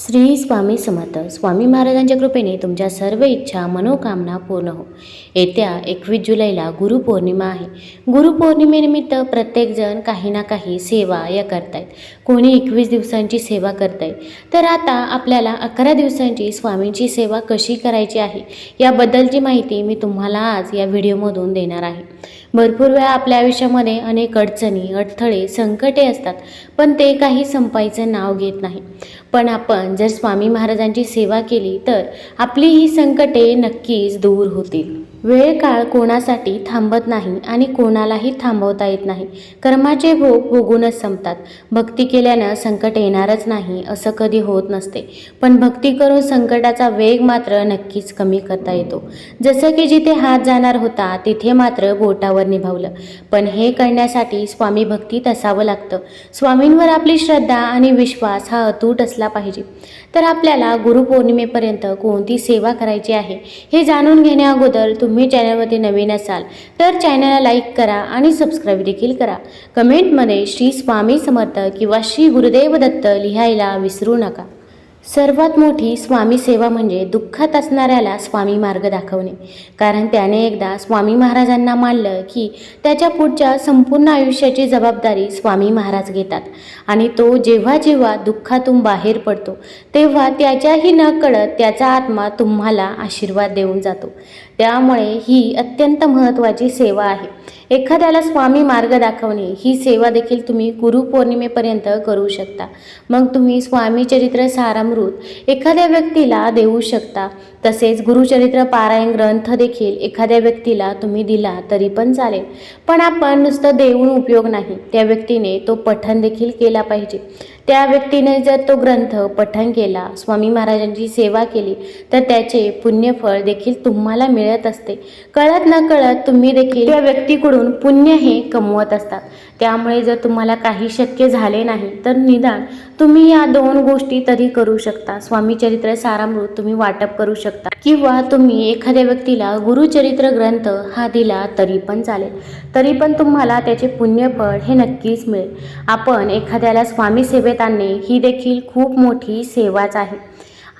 श्री स्वामी समर्थ. स्वामी महाराजांच्या कृपेने तुमच्या सर्व इच्छा मनोकामना पूर्ण हो. येत्या एकवीस जुलैला गुरुपौर्णिमा आहे. गुरुपौर्णिमेनिमित्त प्रत्येकजण काही ना काही सेवा या करतायत. कोणी एकवीस दिवसांची सेवा करतायत तर आता आपल्याला अकरा दिवसांची स्वामींची सेवा कशी करायची आहे? याबद्दलची माहिती मी तुम्हाला आज या व्हिडिओमधून देणार आहे. भरपूर वेळा आपल्या आयुष्यामध्ये अनेक अडचणी अडथळे संकटे असतात पण ते काही संपायचं नाव घेत नाही. पण आपण जर स्वामी महाराजांची सेवा केली तर आपली ही संकटे नक्कीच दूर होतील. वेळ काळ कोणासाठी थांबत नाही आणि कोणालाही थांबवता येत नाही. कर्माचे भोग भोगूनच संपतात. भक्ती केल्यानं संकट येणारच नाही असं कधी होत नसते. पण भक्ती करून संकटाचा वेग मात्र नक्कीच कमी करता येतो. जसं की जिथे हात जाणार होता तिथे मात्र बोटावर निभावलं. पण हे करण्यासाठी स्वामी भक्तीत असावं लागतं. स्वामींवर आपली श्रद्धा आणि विश्वास हा अतूट असला पाहिजे. तर आपल्याला गुरुपौर्णिमेपर्यंत कोणती सेवा करायची आहे हे जाणून घेण्या अगोदर तुम्ही चॅनलमध्ये नवीन असाल तर चॅनलला लाईक करा आणि सबस्क्राईब देखील करा. कमेंटमध्ये श्री स्वामी समर्थ किंवा श्री गुरुदेव दत्त लिहायला विसरू नका. सर्वात मोठी स्वामी सेवा म्हणजे दुःखात असणाऱ्याला स्वामी मार्ग दाखवणे. कारण त्याने एकदा स्वामी महाराजांना मानलं की त्याच्या पुढच्या संपूर्ण आयुष्याची जबाबदारी स्वामी महाराज घेतात. आणि तो जेव्हा जेव्हा दुःखातून बाहेर पडतो तेव्हा त्याच्याही न कळत त्याचा आत्मा तुम्हाला आशीर्वाद देऊन जातो. त्यामुळे ही अत्यंत महत्त्वाची सेवा आहे. एखाद्याला स्वामी मार्ग दाखवणे ही सेवा देखील तुम्ही गुरुपौर्णिमेपर्यंत करू शकता. मग तुम्ही स्वामी चरित्र सारामृत एखाद्या व्यक्तीला देऊ शकता. तसेच गुरुचरित्र पारायण ग्रंथ देखील एखाद्या व्यक्तीला तुम्ही दिला तरी पण चालेल. पण आपण नुसतं देऊन उपयोग नाही. त्या व्यक्तीने तो पठण देखील केला पाहिजे. त्या व्यक्तीने जर तो ग्रंथ पठण केला स्वामी महाराजांची सेवा केली तर त्याचे पुण्यफळ देखील तुम्हाला मिळत असते. कळत न कळत तुम्ही देखील त्या व्यक्तीकडून पुण्य हे कमवत असतात. त्यामुळे जर तुम्हाला काही शक्य झाले नाही तर निदान तुम्ही या दोन गोष्टी तरी करू शकता. स्वामी चरित्र सारामृत तुम्ही वाटप करू शकता. किंवा तुम्ही एखाद्या व्यक्तीला गुरुचरित्र ग्रंथ हा दिला तरी पण चालेल. तरी पण तुम्हाला त्याचे पुण्यफळ हे नक्कीच मिळेल. आपण एखाद्याला स्वामी सेवेत आणणे ही देखील खूप मोठी सेवाच आहे.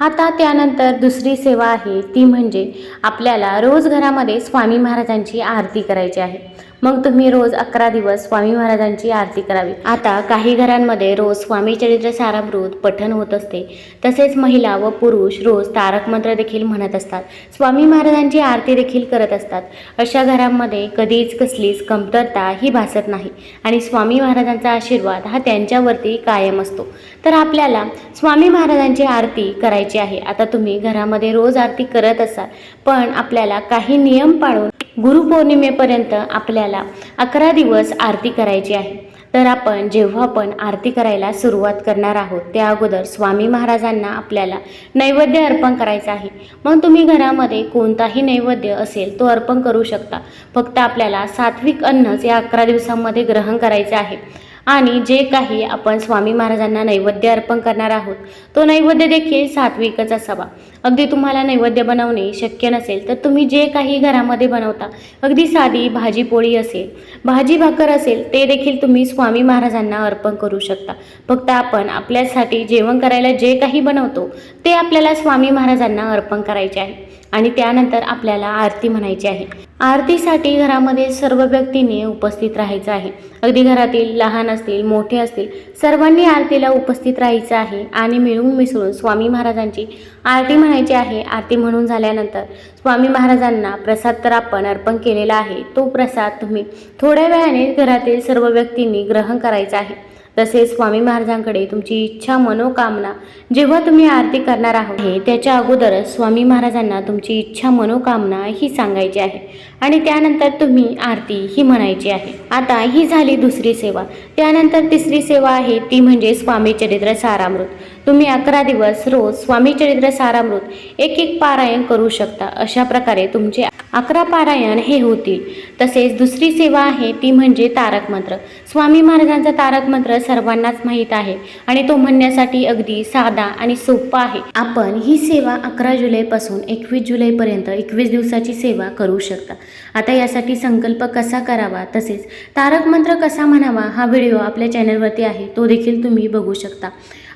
आता त्यानंतर दुसरी सेवा आहे ती म्हणजे आपल्याला रोज घरामध्ये स्वामी महाराजांची आरती करायची आहे. मग तुम्ही रोज अकरा दिवस स्वामी महाराजांची आरती करावी. आता काही घरांमध्ये रोज स्वामी चरित्र सारामृत पठण होत असते. तसेच महिला व पुरुष रोज तारक मंत्र देखील म्हणत असतात. स्वामी महाराजांची आरती देखील करत असतात. अशा घरांमध्ये कधीच कसलीच कमतरता ही भासत नाही. आणि स्वामी महाराजांचा आशीर्वाद हा त्यांच्यावरती कायम असतो. तर आपल्याला स्वामी महाराजांची आरती करायची आहे. आता तुम्ही घरामध्ये रोज आरती करत असाल. पण आपल्याला काही नियम पाळून गुरुपौर्णिमेपर्यंत आपल्याला अकरा दिवस आरती करायची आहे. तर आपण जेव्हा आपण आरती करायला सुरुवात करणार आहोत त्या अगोदर स्वामी महाराजांना आपल्याला नैवेद्य अर्पण करायचा आहे. मग तुम्ही घरामध्ये कोणताही नैवेद्य असेल तो अर्पण करू शकता. फक्त आपल्याला सात्विक अन्नच या अकरा दिवसांमध्ये ग्रहण करायचं आहे. आणि जे काही आपण स्वामी महाराजांना नैवेद्य अर्पण करणार आहोत तो नैवेद्य देखील सात्विकच असावा. अगदी तुम्हाला नैवेद्य बनवणे शक्य नसेल तर तुम्ही जे काही घरामध्ये बनवता अगदी साधी भाजी पोळी असेल भाजी भाकर असेल ते देखील तुम्ही स्वामी महाराजांना अर्पण करू शकता. फक्त आपण आपल्यासाठी जेवण करायला जे काही बनवतो ते आपल्याला स्वामी महाराजांना अर्पण करायचे आहे. आणि त्यानंतर आपल्याला आरती म्हणायची आहे. आरतीसाठी घरामध्ये सर्व व्यक्तींनी उपस्थित राहायचं आहे. अगदी घरातील लहान असतील मोठे असतील सर्वांनी आरतीला उपस्थित राहायचं आहे आणि मिळून मिसळून स्वामी महाराजांची आरती म्हणायची आहे. आरती म्हणून झाल्यानंतर स्वामी महाराजांना प्रसाद तर आपण अर्पण केलेला आहे. तो प्रसाद तुम्ही थोड्या वेळाने घरातील सर्व व्यक्तींनी ग्रहण करायचा आहे. तसेच स्वामी महाराजांकडे तुमची इच्छा मनोकामना जेव्हा तुम्ही आरती करणार आहोत हे त्याच्या अगोदरच स्वामी महाराजांना तुमची इच्छा मनोकामना ही सांगायची आहे. आणि त्यानंतर तुम्ही आरती ही म्हणायची आहे. आता ही झाली दुसरी सेवा. त्यानंतर तिसरी सेवा आहे ती म्हणजे स्वामी चरित्र सारामृत. तुम्ही अकरा दिवस रोज स्वामी चरित्र सारामृत एक एक पारायण करू शकता. अशा प्रकारे तुमचे अकरा पारायण हे होतील. तसेच दुसरी सेवा आहे ती म्हणजे तारक मंत्र. स्वामी महाराजांचा तारक मंत्र सर्वांनाच माहीत आहे आणि तो म्हणण्यासाठी अगदी साधा आणि सोपा आहे. आपण ही सेवा अकरा जुलैपासून एकवीस जुलैपर्यंत एकवीस दिवसाची सेवा करू शकता. आता यासाठी संकल्प कसा करावा? तसेच तारक मंत्र कसा म्हणावा? हा व्हिडिओ आपल्या चॅनलवरती आहे तो देखील तुम्ही बघू शकता.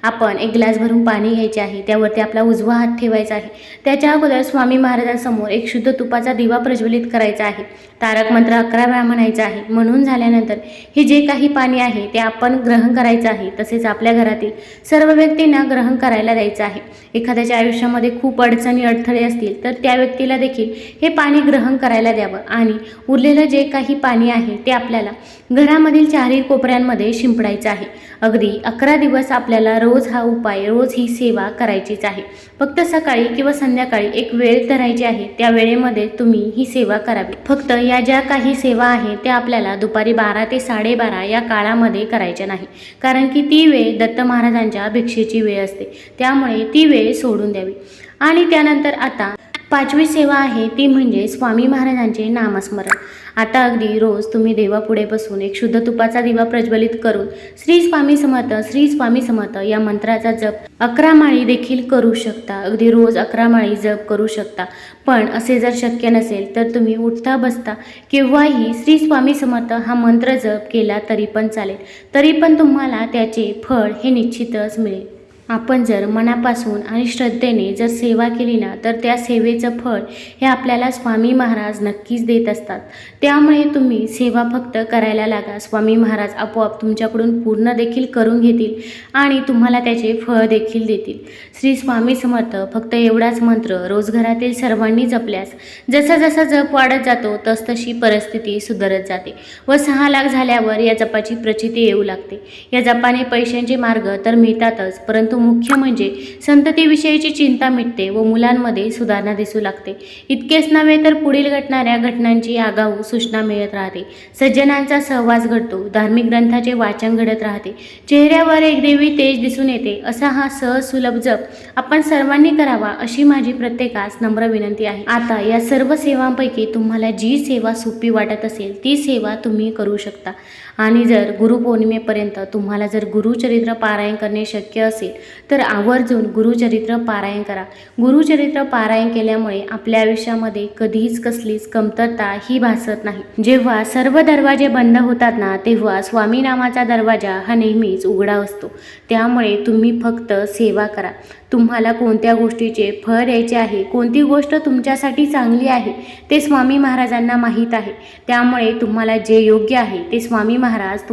आपण एक ग्लास भरून पाणी घ्यायचे आहे त्यावरती आपला उजवा हात ठेवायचा आहे. त्याच्या अगोदर स्वामी महाराजांसमोर एक शुद्ध तुपाचा दिवा प्रज्वलित करायचा आहे. तारक मंत्र अकरा वेळा म्हणायचा आहे. म्हणून झाल्यानंतर हे जे काही पाणी आहे ते आपण ग्रहण करायचं आहे. तसेच आपल्या घरातील सर्व व्यक्तींना ग्रहण करायला द्यायचं आहे. एखाद्याच्या आयुष्यामध्ये खूप अडचणी अडथळे असतील तर त्या व्यक्तीला देखील हे पाणी ग्रहण करायला द्यावं. आणि उरलेलं जे काही पाणी आहे ते आपल्याला घरामधील चारही कोपऱ्यांमध्ये शिंपडायचं आहे. अगदी अकरा दिवस आपल्याला रोज हा उपाय रोज ही सेवा करायचीच आहे. फक्त सकाळी किंवा संध्याकाळी एक वेळ धरायची आहे त्या वेळेमध्ये तुम्ही ही सेवा करावी. फक्त या ज्या काही सेवा आहे त्या आपल्याला दुपारी बारा ते साडेबारा या काळामध्ये करायच्या नाही. कारण की ती वेळ दत्त महाराजांच्या भिक्षेची वेळ असते. त्यामुळे ती वेळ सोडून द्यावी. आणि त्यानंतर आता पाचवी सेवा आहे ती म्हणजे स्वामी महाराजांचे नामस्मरण. आता अगदी रोज तुम्ही देवापुढे बसून एक शुद्ध तुपाचा दिवा प्रज्वलित करून श्री स्वामी समर्थ श्री स्वामी समर्थ या मंत्राचा जप अकरा माळी देखील करू शकता. अगदी रोज अकरा माळी जप करू शकता. पण असे जर शक्य नसेल तर तुम्ही उठता बसता. केव्हाही श्री स्वामी समर्थ हा मंत्र जप केला तरी पण चालेल. तरी पण तुम्हाला त्याचे फळ हे निश्चितच मिळेल. आपण जर मनापासून आणि श्रद्धेने जर सेवा केली ना तर त्या सेवेचं फळ हे आपल्याला स्वामी महाराज नक्कीच देत असतात. त्यामुळे तुम्ही सेवा फक्त करायला लागा. स्वामी महाराज आपोआप तुमच्याकडून पूर्ण देखील करून घेतील आणि तुम्हाला त्याचे फळ देखील देतील. श्री स्वामी समर्थ फक्त एवढाच मंत्र रोज घरातील सर्वांनी जपल्यास जसा जसा जप वाढत जातो तसतशी परिस्थिती सुधारत जाते व सहा लाख झाल्यावर या जपाची प्रचिती येऊ लागते. या जपाने पैशांचे मार्ग तर मिळतातच परंतु मुख्य म्हणजे संततीविषयीची चिंता मिटते व मुलांमध्ये सुधारणा दिसू लागते. इतकेच नव्हे तर पुढील घटणाऱ्या घटनांची आगाऊ सूचना मिळत राहते. सज्जनांचा सहवास घडतो धार्मिक ग्रंथाचे वाचन घडत राहते. चेहऱ्यावर एक देवी तेज दिसून येते असा हा सहज सुलभ जप आपण सर्वांनी करावा अशी माझी प्रत्येकास नम्र विनंती आहे. आता या सर्व सेवांपैकी तुम्हाला जी सेवा सोपी वाटत असेल ती सेवा तुम्ही करू शकता. आणि जर गुरुपौर्णिमेपर्यंत तुम्हाला जर गुरुचरित्र पारायण करणे शक्य असेल तर आवर्जून गुरुचरित्र पारायण करा. गुरुचरित्र पारायण केल्यामुळे आपल्या आयुष्यामध्ये कधीच कसलीच कमतरता ही भासत नाही. जेव्हा सर्व दरवाजे बंद होतात ना तेव्हा स्वामी नामाचा दरवाजा हा नेहमीच उघडा असतो. त्यामुळे तुम्ही फक्त सेवा करा. तुम्हाला कोणत्या गोष्टीचे फळ द्यायचे आहे कोणती गोष्ट तुमच्यासाठी चांगली आहे ते स्वामी महाराजांना माहीत आहे. त्यामुळे तुम्हाला जे योग्य आहे ते स्वामी महाराज तुम